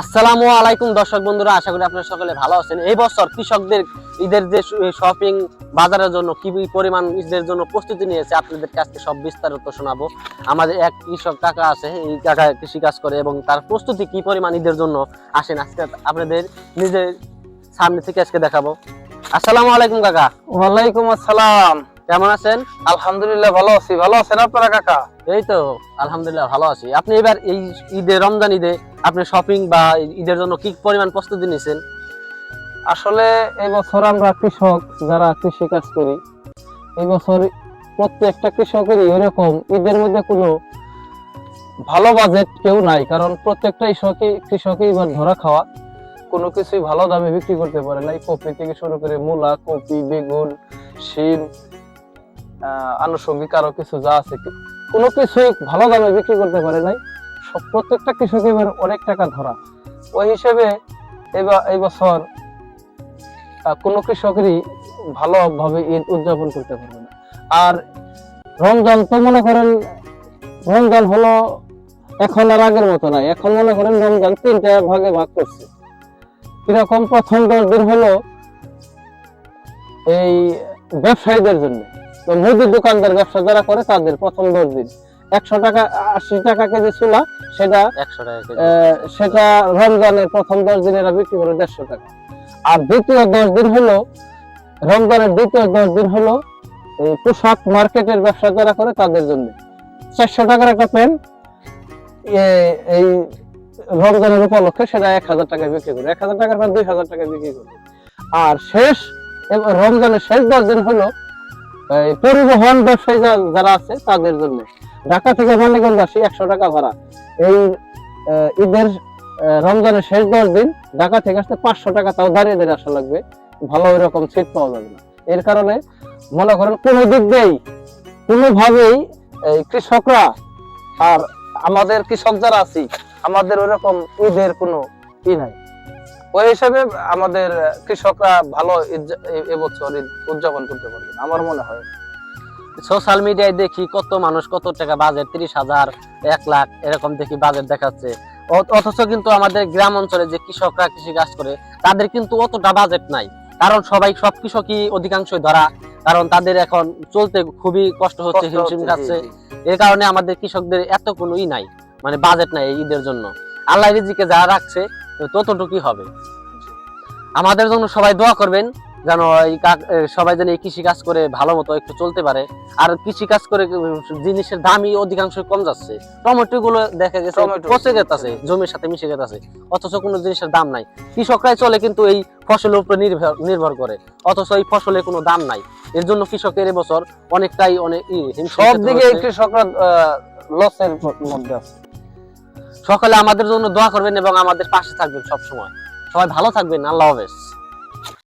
আসসালামু আলাইকুম দর্শক বন্ধুরা, আশা করি আপনারা সকলে ভালো আছেন। এই বছর কৃষকদের ঈদের যে শপিং বাজারের জন্য কি পরিমাণ ঈদের জন্য প্রস্তুতি নিয়েছে, আপনাদের কাছে সব বিস্তারিত শোনাবো। আমাদের এক কৃষক কাকা আছে, এই কাকা কৃষি কাজ করে এবং তার প্রস্তুতি কি পরিমাণ ঈদের জন্য আসেন আজকে আপনাদের নিজের সামনে থেকে আজকে দেখাবো। আসসালামু আলাইকুম কাকা। ওয়ালাইকুম আসসালাম। কেমন আছেন? আলহামদুলিল্লাহ ভালো আছি। ভালো আছেন আপনারা কাকা? এই তো আলহামদুলিল্লাহ ভালো আছি। আপনি এবার এই ঈদে রমজান ঈদে আপনি শপিং বা ঈদের জন্য কি পরিমাণ প্রস্তুতি নিয়েছেন আসলে এবছর আমরা কৃষক যারা কৃষি কাজ করি এই বছর প্রত্যেকটা কৃষকেরই এরকম ঈদের মধ্যে কোনো ভালো বাজেট কেউ নাই। কারণ প্রত্যেকটা কৃষকই কৃষকই এবার ধরা খাওয়া। কোনো কিছুই ভালো দামে বিক্রি করতে পারে নাই কপি থেকে শুরু করে মূলা কপি বেগুন শিম আনুষঙ্গিক আরও কিছু যা আছে কোনো কিছুই ভালো দামে বিক্রি করতে পারে নাই। সব প্রত্যেকটা কৃষক এবার অনেক টাকা ধরা। ওই হিসেবে এই বছর কোনো কৃষকেরই ভালোভাবে ঈদ উদযাপন করতে পারবে না। আর রমজান তো মনে করেন, রমজান হলো এখন আর আগের মতো নাই। এখন মনে করেন রমজান তিনটা ভাগে ভাগ করছে। কীরকম প্রথম দশ দিন হলো এই ব্যবসায়ীদের জন্য। মুদির দোকানদার ব্যবসা যারা করে তাদের প্রথম দশ দিন। একশো টাকা আশি টাকা কেজি চুলা সেটা একশো টাকা সেটা রমজানের প্রথম দশ দিন এরা বিক্রি করে দেড়শো টাকা। আর দ্বিতীয় দশ দিন হলো রমজানের দ্বিতীয় দশ দিন হলো পোশাক মার্কেটের ব্যবসা যারা করে তাদের জন্য। চারশো টাকার একটা প্যান্ট এই রমজানের উপলক্ষে সেটা এক হাজার টাকায় বিক্রি করে এক হাজার টাকার প্যান্ট দুই হাজার টাকায় বিক্রি করে। আর শেষ রমজানের শেষ দশ দিন হলো পরিবহন ব্যবসায়ী যারা আছে, তাদের জন্য। ঢাকা থেকে মানিকগঞ্জ আসি, একশো টাকা ভাড়া। এই ঈদের রমজানের শেষ দশ দিন ঢাকা থেকে আসতে পাঁচশো টাকা, তাও দাঁড়িয়ে দাঁড়িয়ে আসা লাগবে। ভালো ওই রকম সিট পাওয়া যাবে না। এর কারণে মনে করেন কোনো দিক দিয়েই, কোনোভাবেই এই কৃষকরা আর আমাদের কৃষক যারা আছি, আমাদের ওইরকম ঈদের কোনো ই নাই। ওই হিসাবে আমাদের কৃষকরা ভালো এবছর উদযাপন করতে পারবেন আমার মনে হয়। সোশ্যাল মিডিয়ায় দেখি কত মানুষ কত টাকা বাজেট তিরিশ হাজার এক লাখ এরকম দেখি বাজেট দেখাচ্ছে। অথচ কিন্তু আমাদের গ্রাম অঞ্চলে যে কৃষকরা কৃষি কাজ করে তাদের কিন্তু অতটা বাজেট নাই। কারণ সবাই সব কৃষকই অধিকাংশই ধরা। কারণ তাদের এখন চলতে খুবই কষ্ট হচ্ছে হিমশিম খাচ্ছে। এর কারণে আমাদের কৃষকদের এত কোনো ই নাই মানে বাজেট নাই এই ঈদের জন্য। আল্লাহ রিজিকে যা রাখছে ততটুকুই হবে। আমাদের জন্য সবাই দোয়া করবেন যেন এই সবাই যেন এই কৃষি কাজ করে ভালো মতো একটু চলতে পারে। আর কৃষি কাজ করে জিনিসের দামই অধিকাংশ কম যাচ্ছে। টমেটো গুলো দেখা গেছে পচে গেছে জমির সাথে মিশে গেছে অথচ কোনো জিনিসের দাম নাই। কৃষকরাই চলে কিন্তু এই ফসলের উপরে নির্ভর নির্ভর করে। অথচ এই ফসলে কোনো দাম নাই। এর জন্য কৃষকের এবছর অনেকটাই অনেক সব দিকে কৃষকরা লসের মধ্যে আছে। সকলে আমাদের জন্য দোয়া করবেন এবং আমাদের পাশে থাকবেন সব সময় সবাই ভালো থাকবেন, আল্লাহ হাফেজ।